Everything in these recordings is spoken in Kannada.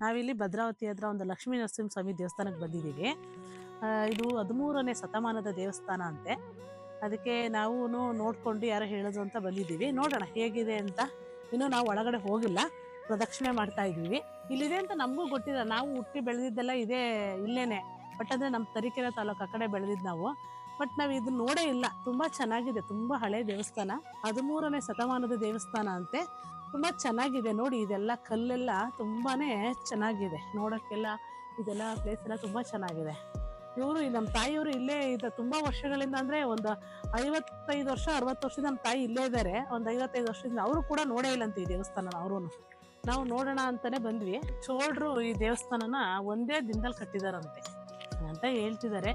ನಾವಿಲ್ಲಿ ಭದ್ರಾವತಿ ಹತ್ರ ಒಂದು ಲಕ್ಷ್ಮೀ ನರಸಿಂಹಸ್ವಾಮಿ ದೇವಸ್ಥಾನಕ್ಕೆ ಬಂದಿದ್ದೀವಿ. ಇದು ಹದಿಮೂರನೇ ಶತಮಾನದ ದೇವಸ್ಥಾನ ಅಂತೆ. ಅದಕ್ಕೆ ನಾವು ನೋಡ್ಕೊಂಡು ಯಾರೋ ಹೇಳೋದು ಅಂತ ಬಂದಿದ್ದೀವಿ. ನೋಡೋಣ ಹೇಗಿದೆ ಅಂತ. ಇನ್ನೂ ನಾವು ಒಳಗಡೆ ಹೋಗಿಲ್ಲ. ಪ್ರದಕ್ಷಿಣೆ ಮಾಡ್ತಾ ಇದ್ದೀವಿ. ಇಲ್ಲಿದೆ ಅಂತ ನಮಗೂ ಗೊತ್ತಿಲ್ಲ. ನಾವು ಹುಟ್ಟಿ ಬೆಳೆದಿದ್ದೆಲ್ಲ ಇದೇ ಇಲ್ಲೇ ಬಟ್ ಅಂದರೆ ನಮ್ಮ ತರೀಕೆರೆ ತಾಲೂಕು ಆ ಕಡೆ ಬೆಳೆದಿದ್ದು ನಾವು. ಬಟ್ ನಾವು ಇದನ್ನ ನೋಡೇ ಇಲ್ಲ. ತುಂಬ ಚೆನ್ನಾಗಿದೆ. ತುಂಬ ಹಳೆ ದೇವಸ್ಥಾನ. ಹದಿಮೂರನೇ ಶತಮಾನದ ದೇವಸ್ಥಾನ ಅಂತೆ. ತುಂಬ ಚೆನ್ನಾಗಿದೆ ನೋಡಿ ಇದೆಲ್ಲ ಕಲ್ಲೆಲ್ಲ ತುಂಬಾ ಚೆನ್ನಾಗಿದೆ. ನೋಡೋಕ್ಕೆಲ್ಲ ಇದೆಲ್ಲ ಪ್ಲೇಸ್ ಎಲ್ಲ ತುಂಬ ಚೆನ್ನಾಗಿದೆ. ಇವರು ನಮ್ಮ ತಾಯಿಯವರು ಇಲ್ಲೇ ಇದೆ ತುಂಬ ವರ್ಷಗಳಿಂದ ಅಂದರೆ ಒಂದು ಐವತ್ತೈದು ವರ್ಷ, ಅರವತ್ತು ವರ್ಷದಿಂದ ನಮ್ಮ ತಾಯಿ ಇಲ್ಲೇ ಇದ್ದಾರೆ ಒಂದು ಐವತ್ತೈದು ವರ್ಷದಿಂದ ಅವರು ಕೂಡ ನೋಡೇ ಇಲ್ಲಂತ ಈ ದೇವಸ್ಥಾನ ಅವರು ನಾವು ನೋಡೋಣ ಅಂತಲೇ ಬಂದ್ವಿ. ಚೋಳರು ಈ ದೇವಸ್ಥಾನನ ಒಂದೇ ದಿನದಲ್ಲಿ ಕಟ್ಟಿದಾರಂತೆ ಅಂತ ಹೇಳ್ತಿದ್ದಾರೆ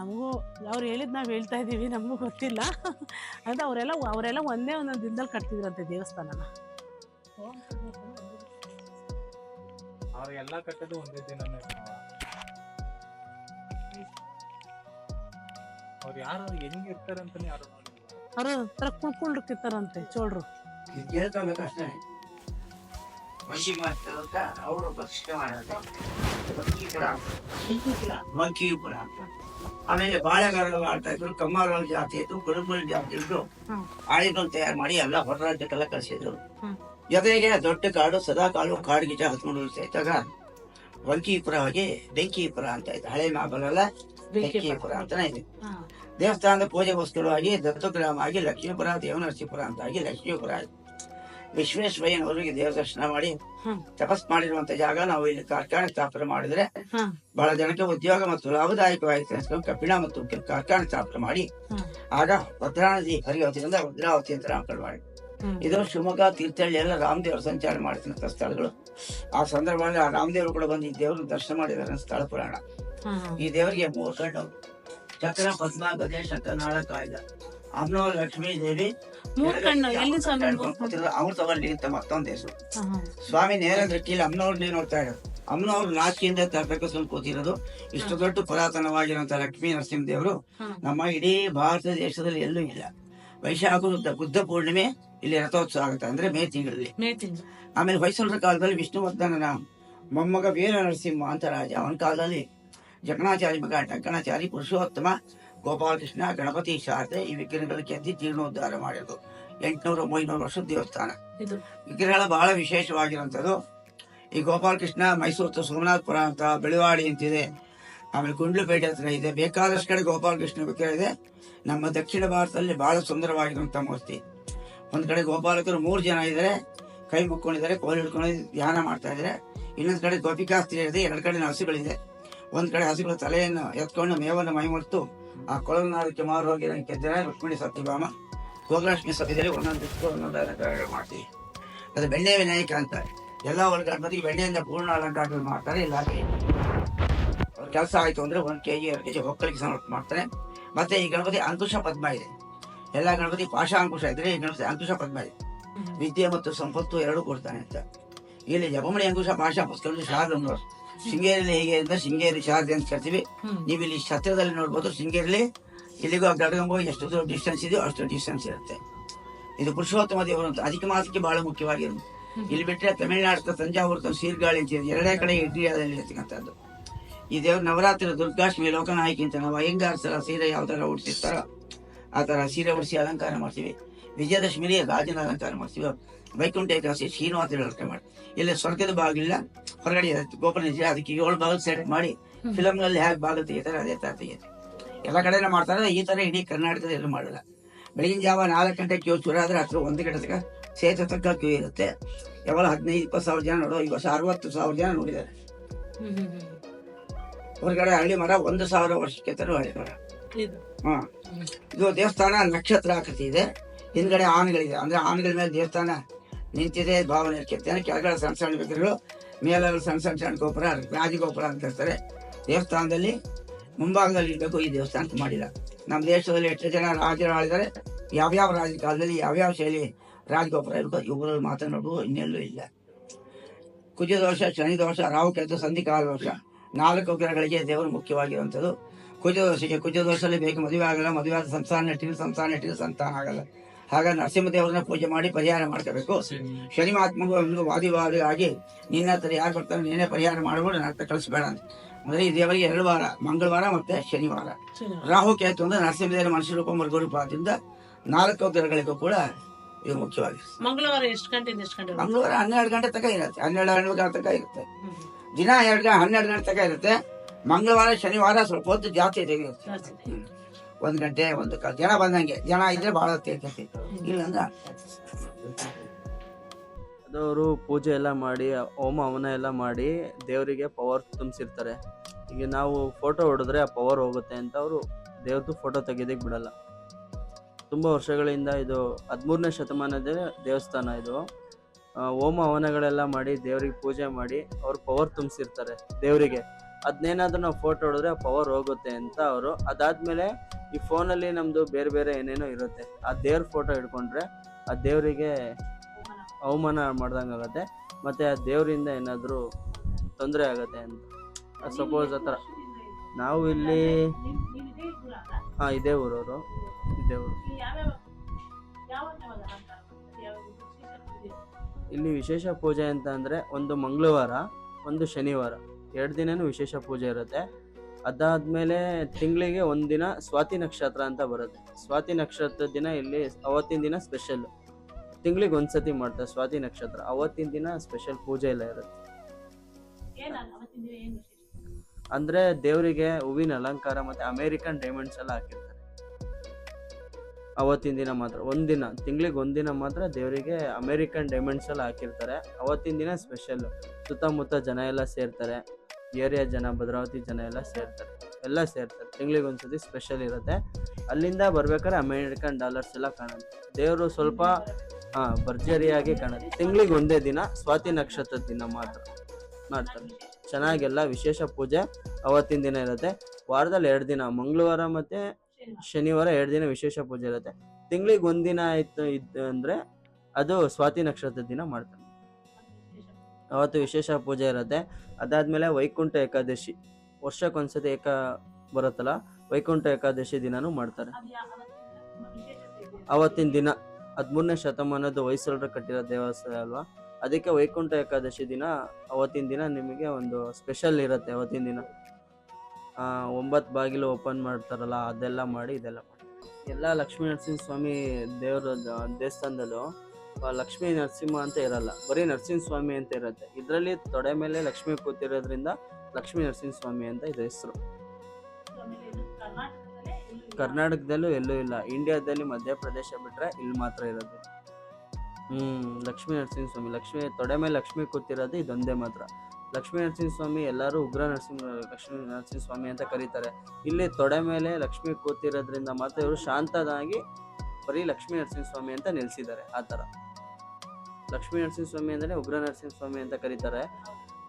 ನಮಗೂ ಅವ್ರು ಹೇಳಿದ್ ನಾವು ಹೇಳ್ತಾ ಇದ್ದೀವಿ ನಮಗೂ ಗೊತ್ತಿಲ್ಲ. ಅಂತ ಅವರೆಲ್ಲ ಅವರೆಲ್ಲ ಒಂದೇ ಒಂದೊಂದು ದಿನದಲ್ಲಿ ಕಟ್ತಿದ್ರಂತೆ ದೇವಸ್ಥಾನನ. ಅವರೆಲ್ಲ ಕಟ್ಟೋದು ಒಂದೇ ದಿನನೇ. ಅವ್ರು ಯಾರು ಹೆಂಗಿರ್ತಾರೆ ಅಂತಾನೆ ಯಾರು ಅವರು ತರ ಕುಳ್ಕೊಂಡಿರ್ತಾರಂತೆ ಚೋಳರು. ಕೇಳ್ಕೊಬೇಕಷ್ಟೇ ಮಸಿ ಮಾಡ್ತಾರಂತ ಅವರು ಭಕ್ಷ್ಯ ಮಾಡೋದು. ಮಂಕೀಪುರ ಮಂಕೀಪುರ ಅಂತ ಆಮೇಲೆ ಬಾಳೆಗಾರರು ಆಡ್ತಾ ಇದ್ರು ಕಮ್ಮಾರಗಳ ಜಾತಿ ಇತ್ತು ಕುರುಬರ ಜಾತಿ ಇದ್ರು. ಹ್ಮ್. ಆಳಿಗಳು ತಯಾರು ಮಾಡಿ ಎಲ್ಲ ಹೊರ ರಾಜ್ಯಕ್ಕೆಲ್ಲ ಕಳಿಸಿದ್ರು. ಜೊತೆಗೆ ದೊಡ್ಡ ಕಾಡು ಸದಾ ಕಾಳು ಕಾಡು ಗಿಜ ಹತ್ಕೊಂಡು ಇದ್ದಾಗ ವಂಕಿಪುರ ಹೋಗಿ ಬೆಂಕಿಪುರ ಅಂತ ಇದೆ. ಹಳೆ ಮಾಬಲಲ್ಲ ಬೆಂಕಿಪುರ. ಅಂತಾನೆ ಇದೆ. ದೇವಸ್ಥಾನದ ಪೂಜೆಗೋಸ್ಕರವಾಗಿ ದತ್ತಗ್ರಾಮ ಆಗಿ ಲಕ್ಷ್ಮೀಪುರ ದೇವನರಸೀಪುರ ಅಂತ ಆಗಿ ಲಕ್ಷ್ಮೀಪುರ ಆಗಿ ವಿಶ್ವೇಶ್ವರಯ್ಯನವರಿಗೆ ದೇವ ದರ್ಶನ ಮಾಡಿ ತಪಸ್ ಮಾಡಿರುವಂತ ಜಾಗ ನಾವು ಇಲ್ಲಿ ಕಾರ್ಖಾನೆ ಸ್ಥಾಪನೆ ಮಾಡಿದ್ರೆ. ಬಹಳ ಜನಕ್ಕೆ ಉದ್ಯೋಗ ಮತ್ತು ಲಾಭದಾಯಕವಾಗಿ ಅನ್ಸ್ಕೊಂಡು ಕಬ್ಬಿಣ ಮತ್ತು ಕಾರ್ಖಾನೆ ಸ್ಥಾಪನೆ ಮಾಡಿ ಆಗ ಭದ್ರಾ ನದಿ ಹರಿಯೋದ್ರಿಂದ ಭದ್ರಾವತಿ ಅಂತ ನಾಮಕರಣ ಮಾಡಿ ಇದು ಶಿವಮೊಗ್ಗ ತೀರ್ಥಹಳ್ಳಿ ಎಲ್ಲ ರಾಮದೇವರು ಸಂಚಾರ ಮಾಡಿದಂತ ಸ್ಥಳಗಳು. ಆ ಸಂದರ್ಭದಲ್ಲಿ ಆ ರಾಮದೇವರು ಕೂಡ ಬಂದು ಈ ದೇವರು ದರ್ಶನ ಮಾಡಿದಾರೆ ಸ್ಥಳ ಪುರಾಣ. ಈ ದೇವರಿಗೆ ಮೂರು ಕಣ್ಣು. ಚಕ್ರ ಪದ್ಮ ಗದೇಶ ನಾಳ ಕಾಯ್ದ. ಅಮ್ನೋ ಲಕ್ಷ್ಮೀ ದೇವಿ ಕಣ್ಣು? ಅಮೃತವಲ್ಲಿ ಅಂತ ಮತ್ತೊಂದು ಹೆಸರು. ಸ್ವಾಮಿ ನೇರ ದೃಷ್ಟಿಯಲ್ಲಿ ಅಮ್ಮನವ್ರನ್ನೇ ನೋಡ್ತಾ ಇರೋದು. ಅಮ್ಮನವ್ರು ನಾಚಿಕೆಯಿಂದ ಸ್ವಲ್ಪ ಕೂತಿರೋದು. ಇಷ್ಟು ದೊಡ್ಡ ಪುರಾತನವಾಗಿರುವಂತ ಲಕ್ಷ್ಮೀ ನರಸಿಂಹ ದೇವರು ನಮ್ಮ ಇಡೀ ಭಾರತ ದೇಶದಲ್ಲಿ ಎಲ್ಲೂ ಇಲ್ಲ. ವೈಶಾಖ ಬುದ್ಧ ಬುದ್ಧ ಪೂರ್ಣಿಮೆ ಇಲ್ಲಿ ರಥೋತ್ಸವ ಆಗುತ್ತೆ. ಅಂದ್ರೆ ಮೇ ತಿಂಗಳಲ್ಲಿ. ಆಮೇಲೆ ಹೊಯ್ಸಳರ ಕಾಲದಲ್ಲಿ ವಿಷ್ಣುವರ್ಧನನ ಮೊಮ್ಮಗ ವೀರ ನರಸಿಂಹ ಅಂತ ರಾಜ. ಅವನ ಕಾಲದಲ್ಲಿ ಜಕಣಾಚಾರಿ ಮಗ ಟಕ್ಕಣಾಚಾರಿ ಪುರುಷೋತ್ತಮ ಗೋಪಾಲಕೃಷ್ಣ ಗಣಪತಿ ಶಾರದೆ ಈ ವಿಗ್ರಹಗಳ ಕೆತ್ತಿ ಜೀರ್ಣೋದ್ಧಾರ ಮಾಡಿರೋದು. ಎಂಟುನೂರು ಒಂಬೈನೂರು ವರ್ಷದ ದೇವಸ್ಥಾನ. ವಿಗ್ರಹಗಳ ವಿಗ್ರಹಗಳು ಬಹಳ ವಿಶೇಷವಾಗಿರುವಂಥದ್ದು. ಈ ಗೋಪಾಲಕೃಷ್ಣ ಮೈಸೂರು ಸೋಮನಾಥಪುರ ಅಂತ ಬೆಳವಾಡಿ ಅಂತಿದೆ. ಆಮೇಲೆ ಗುಂಡ್ಲುಪೇಟೆ ಹತ್ರ ಇದೆ. ಬೇಕಾದಷ್ಟು ಕಡೆ ಗೋಪಾಲಕೃಷ್ಣ ವಿಗ್ರಹ ಇದೆ. ನಮ್ಮ ದಕ್ಷಿಣ ಭಾರತದಲ್ಲಿ ಬಹಳ ಸುಂದರವಾಗಿರುವಂಥ ಮೂರ್ತಿ. ಒಂದು ಕಡೆ ಗೋಪಾಲಕರು ಮೂರು ಜನ ಇದ್ದಾರೆ. ಕೈ ಮುಕ್ಕೊಂಡಿದ್ದಾರೆ ಕೋಲ್ ಹಿಡ್ಕೊಂಡು ಧ್ಯಾನ ಮಾಡ್ತಾ ಇದ್ದಾರೆ. ಇನ್ನೊಂದು ಕಡೆ ಗೋಪಿಕಾಸ್ತ್ರೀ ಇದೆ. ಎರಡು ಕಡೆ ಹಸುಗಳಿದೆ. ಒಂದು ಕಡೆ ಹಸುಗಳ ತಲೆಯನ್ನು ಎತ್ಕೊಂಡು ಮೇವನ್ನು ಮೈಮರ್ತು ಆ ಕೊಳನಾದಕ್ಕೆ ಮಾರು ಹೋಗಿ ಕೆದ್ದರೆ ರುಕ್ಮಿಣಿ ಸತ್ಯಭಾಮ ಗೋಗಲಕ್ಷ್ಮಿ ಸತ್ಯದಲ್ಲಿ ಒಂದೊಂದು ಒಂದೊಂದು ಮಾಡ್ತೀವಿ. ಅದು ಬೆಣ್ಣೆ ವಿನಾಯಕ ಅಂತ. ಎಲ್ಲ ಒಂದು ಗಣಪತಿಗೆ ಬೆಣ್ಣೆಯಿಂದ ಪೂರ್ಣ ಅಲಂಕಾರಗಳು ಮಾಡ್ತಾರೆ, ಇಲ್ಲ ಅವ್ರ ಕೆಲಸ ಅಂದರೆ ಒಂದು ಕೆ ಜಿ ಎರಡು ಕೆ ಜಿ ಹೊಕ್ಕಳಿಗೆ ಸಮರ್ಪ ಮಾಡ್ತಾರೆ. ಮತ್ತೆ ಈ ಗಣಪತಿ ಅಂಕುಶ ಪದ್ಮ ಇದೆ. ಎಲ್ಲ ಗಣಪತಿ ಪಾಶ ಅಂಕುಶ ಇದ್ರೆ ಈ ಗಣಪತಿ ಅಂಕುಶ ಪದ್ಮ ಇದೆ. ವಿದ್ಯೆ ಮತ್ತು ಸಂಪತ್ತು ಎರಡೂ ಕೊಡ್ತಾನೆ ಅಂತ. ಇಲ್ಲಿ ಜಪಮಣಿ ಅಂಕುಶ ಪಾಶ ಪುಸ್ತಕ ಶಾರದಮ್ಮನವರು ಶೃಂಗೇರಿಯಲ್ಲಿ ಹೇಗೆ ಅಂತ ಶೃಂಗೇರಿ ಶಾರದೆ ಅಂತ ಕರಿತೀವಿ. ನೀವು ಇಲ್ಲಿ ಛತ್ರದಲ್ಲಿ ನೋಡ್ಬೋದು ಶೃಂಗೇರಿಲಿ ಇಲ್ಲಿಗೂ ಗಡಗಂಬೋ ಎಷ್ಟು ದೂರ ಡಿಸ್ಟೆನ್ಸ್ ಇದೆಯೋ ಅಷ್ಟು ಡಿಸ್ಟೆನ್ಸ್ ಇರುತ್ತೆ. ಇದು ಪುರುಷೋತ್ತಮ ದೇವರು ಅಂತ ಅಧಿಕ ಮಾಸಕ್ಕೆ ಬಹಳ ಮುಖ್ಯವಾಗಿರೋದು. ಇಲ್ಲಿ ಬಿಟ್ಟರೆ ತಮಿಳುನಾಡು ತಂಜಾವೂರು ಸೀರ್ಗಾಳಿ ಅಂತ. ಎರಡೇ ಕಡೆ ಇಂಡಿಯಾದಲ್ಲಿ ಇರ್ತಕ್ಕಂಥದ್ದು. ಈ ದೇವ್ರ ನವರಾತ್ರಿ ದುರ್ಗಾಷ್ಟಮಿ ಲೋಕನಾಯಕಿ ಅಂತ ನಾವು ಅಯ್ಯಂಗಾರ ಸಲ ಸೀರೆ ಯಾವ ಥರ ಉಡಿಸಿರ್ತಾರೋ ಆ ಥರ ಸೀರೆ ಉಡಿಸಿ ಅಲಂಕಾರ ಮಾಡ್ತೀವಿ. ವಿಜಯದಶಮಿಲಿ ಗಾಜಿನ ಅಲಂಕಾರ ಮಾಡ್ತೀವಿ. ವೈಕುಂಠ ಏಕಾದಶಿ ಶ್ರೀನಿವಾಸ ಅಲಂಕಾರ ಮಾಡಿ ಇಲ್ಲಿ ಸ್ವರ್ಗದ ಬಾಗಿಲಿಲ್ಲ ಹೊರಗಡೆ ಗೋಪನ ಅದಕ್ಕೆ ಏಳು ಬಾಗಿಲು ಸೆಟ್ ಮಾಡಿ ಫಿಲಮ್ನಲ್ಲಿ ಹೇಗೆ ಬಾಗಿಲು ತೆಗಿತಾರೆ ಅದೇ ತರ ತೆಗಿತಾರೆ. ಎಲ್ಲ ಕಡೆನೂ ಮಾಡ್ತಾರೆ ಈ ತರ ಇಡೀ ಕರ್ನಾಟಕದಲ್ಲಿ ಎಲ್ಲ ಮಾಡಲ್ಲ. ಬೆಳಗಿನ ಜಾವ ನಾಲ್ಕು ಗಂಟೆ ಕ್ಯೂ ಶುರು ಆದರೆ ಹತ್ರ ಒಂದು ಗಂಟೆ ತನಕ ಸೇತು ತಕ್ಕ ಕ್ಯೂ ಇರುತ್ತೆ. ಯಾವಾಗ ಹದಿನೈದು ಇಪ್ಪತ್ತು ಸಾವಿರ ಜನ ನೋಡೋ ಈ ವರ್ಷ ಅರವತ್ತು ಸಾವಿರ ಜನ ನೋಡಿದ್ದಾರೆ. ಹೊರಗಡೆ ಹಳ್ಳಿ ಮರ ಒಂದು ಸಾವಿರ ವರ್ಷಕ್ಕೆ ತರ ಹಳ್ಳಿ ಮರ ಹಾ. ಇದು ದೇವಸ್ಥಾನ ನಕ್ಷತ್ರ ಆಕೃತಿ ಇದೆ. ಹಿಂದ್ಗಡೆ ಆನೆಗಳಿದೆ ಅಂದ್ರೆ ಆನೆಗಳ ಮೇಲೆ ದೇವಸ್ಥಾನ ನಿಂತಿದೆ, ಭಾವನೆ ಇರ್ಕೆತ್ತೆ ಕೆಳಗಡೆ ಸಣ್ಣ ಸಣ್ಣ ವಿಗ್ರಹಗಳು ಮೇಲೆ ಸಣ್ಣ ಸಣ್ಣ ಸಣ್ಣ ಗೋಪುರ ರಾಜಗೋಪುರ ಅಂತ ಇರ್ತಾರೆ. ದೇವಸ್ಥಾನದಲ್ಲಿ ಮುಂಭಾಗದಲ್ಲಿ ಇರಬೇಕು, ಈ ದೇವಸ್ಥಾನಕ್ಕೆ ಮಾಡಿಲ್ಲ. ನಮ್ಮ ದೇಶದಲ್ಲಿ ಎಷ್ಟು ಜನ ರಾಜರು ಆಳಿದ್ದಾರೆ ಯಾವ್ಯಾವ ರಾಜ ಕಾಲದಲ್ಲಿ ಯಾವ್ಯಾವ ಶೈಲಿ ರಾಜಗೋಪುರ ಇರಬೇಕು ಇವರಲ್ಲಿ ಮಾತನಾಡುವ ಇನ್ನೆಲ್ಲೂ ಇಲ್ಲ. ಕುಜ ದೋಷ ಶನಿ ದೋಷ ರಾಹು ಕೇತು ಸಂಧಿಕಾಲ ದೋಷ ನಾಲ್ಕು ಗ್ರಹಗಳಿಗೆ ದೇವರು ಮುಖ್ಯವಾಗಿರುವಂಥದ್ದು. ಕುಜ ದೋಷಕ್ಕೆ ಕುಜ ದೋಷದಲ್ಲಿ ಬೇಕು, ಮದುವೆ ಆಗಲ್ಲ, ಮದುವೆ ಆದ ಸಂಸಾರ ನೆಟ್ಟಿದ್ರು ಸಂಸಾರ ನೆಟ್ಟಿದ್ರು ಸಂತಾನ ಆಗಲ್ಲ. ಹಾಗಾಗಿ ನರಸಿಂಹದೇವರನ್ನ ಪೂಜೆ ಮಾಡಿ ಪರಿಹಾರ ಮಾಡ್ಕೋಬೇಕು. ಶನಿ ಮಹಾತ್ಮಗೂ ಒಂದು ವಾದಿವಾದಿ ಆಗಿ ನಿನ್ನ ಹತ್ರ ಯಾರು ಬರ್ತಾರೆ ನೀನೇ ಪರಿಹಾರ ಮಾಡ್ಬಿಟ್ಟು ನನ್ನ ಹತ್ರ ಕಳಿಸ್ಬೇಡ ಅಂತ. ಅಂದ್ರೆ ಈ ದೇವರಿಗೆ ಎರಡು ವಾರ ಮಂಗಳವಾರ ಮತ್ತೆ ಶನಿವಾರ. ರಾಹು ಕೇತು ಅಂದ್ರೆ ನರಸಿಂಹದೇವರ ಮನುಷ್ಯ ರೂಪ ಮೃಗ ರೂಪದಿಂದ ನಾಲ್ಕು ದಿನಗಳಿಗೂ ಕೂಡ ಇದು ಮುಖ್ಯವಾಗಿ ಮಂಗಳವಾರ ಎಷ್ಟು ಗಂಟೆಯಿಂದ ಎಷ್ಟು ಗಂಟೆ ಮಂಗಳವಾರ ಹನ್ನೆರಡು ಗಂಟೆ ತನಕ ಇರುತ್ತೆ. ಹನ್ನೆರಡು ಹನ್ನೆರಡು ಗಂಟೆ ತನಕ ಇರುತ್ತೆ. ದಿನ ಎರಡು ಗಂಟೆ ಹನ್ನೆರಡು ಗಂಟೆ ತನಕ ಇರುತ್ತೆ. ಮಂಗಳವಾರ ಶನಿವಾರ ಸ್ವಲ್ಪ ಹೊತ್ತು ಜಾಸ್ತಿ ತೆಗೆಯುತ್ತೆ. ಒಂದ್ ಗಂಟೆ, ಒಂದು ಕಾಲ. ಜನ ಬಂದಂಗೆ. ಜನ ಇದ್ರೆ ಬಹಳ ಹೊತ್ತು ಇರ್ತೈತಿ ಅದವರು ಪೂಜೆ ಎಲ್ಲ ಮಾಡಿ ಹೋಮ ಹವನ ಎಲ್ಲ ಮಾಡಿ ದೇವರಿಗೆ ಪವರ್ ತುಂಬಿಸಿರ್ತಾರೆ. ಈಗ ನಾವು ಫೋಟೋ ಹೊಡೆದ್ರೆ ಆ ಪವರ್ ಹೋಗುತ್ತೆ ಅಂತ ಅವರು ದೇವ್ರದ್ದು ಫೋಟೋ ತೆಗೆದಕ್ಕೆ ಬಿಡಲ್ಲ. ತುಂಬ ವರ್ಷಗಳಿಂದ ಇದು ಹದಿಮೂರನೇ ಶತಮಾನದ ದೇವಸ್ಥಾನ ಇದು. ಹೋಮ ಹವನಗಳೆಲ್ಲ ಮಾಡಿ ದೇವ್ರಿಗೆ ಪೂಜೆ ಮಾಡಿ ಅವ್ರು ಪವರ್ ತುಂಬಿಸಿರ್ತಾರೆ ದೇವರಿಗೆ. ಅದನ್ನೇನಾದ್ರೂ ನಾವು ಫೋಟೋ ಹೊಡೆದ್ರೆ ಪವರ್ ಹೋಗುತ್ತೆ ಅಂತ ಅವರು. ಅದಾದ್ಮೇಲೆ ಈ ಫೋನಲ್ಲಿ ನಮ್ಮದು ಬೇರೆ ಬೇರೆ ಏನೇನೋ ಇರುತ್ತೆ. ಆ ದೇವ್ರ ಫೋಟೋ ಹಿಡ್ಕೊಂಡ್ರೆ ಆ ದೇವರಿಗೆ ಅವಮಾನ ಮಾಡ್ದಂಗೆ ಆಗುತ್ತೆ ಮತ್ತು ಆ ದೇವರಿಂದ ಏನಾದರೂ ತೊಂದರೆ ಆಗುತ್ತೆ ಅಂತ. ಸಪೋಸ್ ಆ ನಾವು ಇಲ್ಲಿ ಹಾಂ, ಇದೇ ಊರವರು. ಇದೇ ಊರು. ಇಲ್ಲಿ ವಿಶೇಷ ಪೂಜೆ ಅಂತ ಅಂದರೆ ಒಂದು ಮಂಗಳವಾರ, ಒಂದು ಶನಿವಾರ. ಎರಡು ದಿನನೂ ವಿಶೇಷ ಪೂಜೆ ಇರುತ್ತೆ. ಅದಾದಮೇಲೆ ತಿಂಗಳಿಗೆ ಒಂದಿನ ಸ್ವಾತಿ ನಕ್ಷತ್ರ ಅಂತ ಬರುತ್ತೆ. ಸ್ವಾತಿ ನಕ್ಷತ್ರ ದಿನ ಇಲ್ಲಿ ಅವತ್ತಿನ ದಿನ ಸ್ಪೆಷಲ್ ತಿಂಗಳಿಗೆ ಒಂದ್ಸತಿ ಮಾಡ್ತಾರೆ ಸ್ವಾತಿ ನಕ್ಷತ್ರ. ಅವತ್ತಿನ ದಿನ ಸ್ಪೆಷಲ್ ಪೂಜೆ ಎಲ್ಲ ಇರುತ್ತೆ. ಅಂದ್ರೆ ದೇವರಿಗೆ ಹೂವಿನ ಅಲಂಕಾರ ಮತ್ತೆ ಅಮೇರಿಕನ್ ಡೈಮಂಡ್ಸ್ ಎಲ್ಲ ಹಾಕಿರ್ತಾರೆ. ಅವತ್ತಿನ ದಿನ ಮಾತ್ರ ಒಂದಿನ ತಿಂಗಳಿಗೆ ಒಂದಿನ ಮಾತ್ರ ದೇವರಿಗೆ ಅಮೇರಿಕನ್ ಡೈಮಂಡ್ಸ್ ಎಲ್ಲ ಹಾಕಿರ್ತಾರೆ. ಅವತ್ತಿನ ದಿನ ಸ್ಪೆಷಲ್ ಸುತ್ತಮುತ್ತ ಜನ ಎಲ್ಲ ಸೇರ್ತಾರೆ. ಏರಿಯಾ ಜನ, ಭದ್ರಾವತಿ ಜನ ಎಲ್ಲ ಸೇರ್ತಾರೆ. ಎಲ್ಲ ಸೇರ್ತಾರೆ. ತಿಂಗಳಿಗೆ ಒಂದ್ಸತಿ ಸ್ಪೆಷಲ್ ಇರುತ್ತೆ. ಅಲ್ಲಿಂದ ಬರ್ಬೇಕಾದ್ರೆ ಅಮೇರಿಕನ್ ಡಾಲರ್ಸ್ ಎಲ್ಲ ಕಾಣುತ್ತೆ. ದೇವರು ಸ್ವಲ್ಪ ಭರ್ಜರಿಯಾಗಿ ಕಾಣುತ್ತೆ. ತಿಂಗಳಿಗೆ ಒಂದೇ ದಿನ, ಸ್ವಾತಿ ನಕ್ಷತ್ರದ ದಿನ ಮಾತ್ರ ಮಾಡ್ತಾರೆ. ಚೆನ್ನಾಗೆಲ್ಲ ವಿಶೇಷ ಪೂಜೆ ಅವತ್ತಿನ ದಿನ ಇರುತ್ತೆ. ವಾರದಲ್ಲಿ ಎರಡು ದಿನ, ಮಂಗಳವಾರ ಮತ್ತೆ ಶನಿವಾರ ಎರಡು ದಿನ ವಿಶೇಷ ಪೂಜೆ ಇರುತ್ತೆ. ತಿಂಗಳಿಗೆ ಒಂದಿನ ಇತ್ತು ಇದ್ದು ಅಂದ್ರೆ ಅದು ಸ್ವಾತಿ ನಕ್ಷತ್ರದ ದಿನ ಮಾಡ್ತಾರೆ. ಅವತ್ತು ವಿಶೇಷ ಪೂಜೆ ಇರುತ್ತೆ. ಅದಾದಮೇಲೆ ವೈಕುಂಠ ಏಕಾದಶಿ. ವರ್ಷಕ್ಕೊಂದ್ಸತಿ ಏಕ ಬರುತ್ತಲ್ಲ ವೈಕುಂಠ ಏಕಾದಶಿ ದಿನನೂ ಮಾಡ್ತಾರೆ. ಅವತ್ತಿನ ದಿನ. ಹದಿಮೂರನೇ ಶತಮಾನದ ಹೊಯ್ಸಳರು ಕಟ್ಟಿರೋ ದೇವಸ್ಥಾನ ಅಲ್ವಾ? ಅದಕ್ಕೆ ವೈಕುಂಠ ಏಕಾದಶಿ ದಿನ ಅವತ್ತಿನ ದಿನ ನಿಮಗೆ ಒಂದು ಸ್ಪೆಷಲ್ ಇರುತ್ತೆ ಅವತ್ತಿನ ದಿನ. ಒಂಬತ್ತು ಬಾಗಿಲು ಓಪನ್ ಮಾಡ್ತಾರಲ್ಲ ಅದೆಲ್ಲ ಮಾಡಿ ಇದೆಲ್ಲ ಮಾಡಿ ಎಲ್ಲ ಲಕ್ಷ್ಮೀ ನರಸಿಂಹ ಸ್ವಾಮಿ ದೇವರ ದೇವಸ್ಥಾನದಲ್ಲೂ ಲಕ್ಷ್ಮೀ ನರಸಿಂಹ ಅಂತ ಇರಲ್ಲ, ಬರೀ ನರಸಿಂಹ ಸ್ವಾಮಿ ಅಂತ ಇರುತ್ತೆ. ಇದರಲ್ಲಿ ತೊಡೆ ಮೇಲೆ ಲಕ್ಷ್ಮಿ ಕೂತಿರೋದ್ರಿಂದ ಲಕ್ಷ್ಮೀ ನರಸಿಂಹ ಸ್ವಾಮಿ ಅಂತ ಇದು ಹೆಸರು. ಕರ್ನಾಟಕದಲ್ಲೂ ಎಲ್ಲೂ ಇಲ್ಲ, ಇಂಡಿಯಾದಲ್ಲಿ ಮಧ್ಯಪ್ರದೇಶ ಬಿಟ್ರೆ ಇಲ್ಲಿ ಮಾತ್ರ ಇರೋದು. ಹ್ಮ್, ಲಕ್ಷ್ಮೀ ನರಸಿಂಹ ಸ್ವಾಮಿ ಲಕ್ಷ್ಮಿ, ತೊಡೆ ಮೇಲೆ ಲಕ್ಷ್ಮಿ ಕೂತಿರೋದು ಇದೊಂದೇ ಮಾತ್ರ. ಲಕ್ಷ್ಮೀ ನರಸಿಂಹ ಸ್ವಾಮಿ ಎಲ್ಲರೂ ಉಗ್ರ ನರಸಿಂಹ, ಲಕ್ಷ್ಮೀ ನರಸಿಂಹ ಸ್ವಾಮಿ ಅಂತ ಕರೀತಾರೆ. ಇಲ್ಲಿ ತೊಡೆ ಮೇಲೆ ಲಕ್ಷ್ಮಿ ಕೂತಿರೋದ್ರಿಂದ ಮಾತ್ರ ಇವರು ಶಾಂತದಾಗಿ ಬರೀ ಲಕ್ಷ್ಮೀ ನರಸಿಂಹ ಸ್ವಾಮಿ ಅಂತ ನಿಲ್ಸಿದ್ದಾರೆ, ಆ ಥರ. ಲಕ್ಷ್ಮೀ ನರಸಿಂಹಸ್ವಾಮಿ ಅಂದರೆ ಉಗ್ರ ನರಸಿಂಹಸ್ವಾಮಿ ಅಂತ ಕರೀತಾರೆ.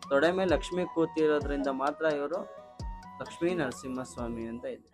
ತೊಡೆ ಮೇಲೆ ಲಕ್ಷ್ಮಿ ಕೂತಿರೋದ್ರಿಂದ ಮಾತ್ರ ಇವರು ಲಕ್ಷ್ಮೀ ನರಸಿಂಹ ಸ್ವಾಮಿ ಅಂತ ಇದೆ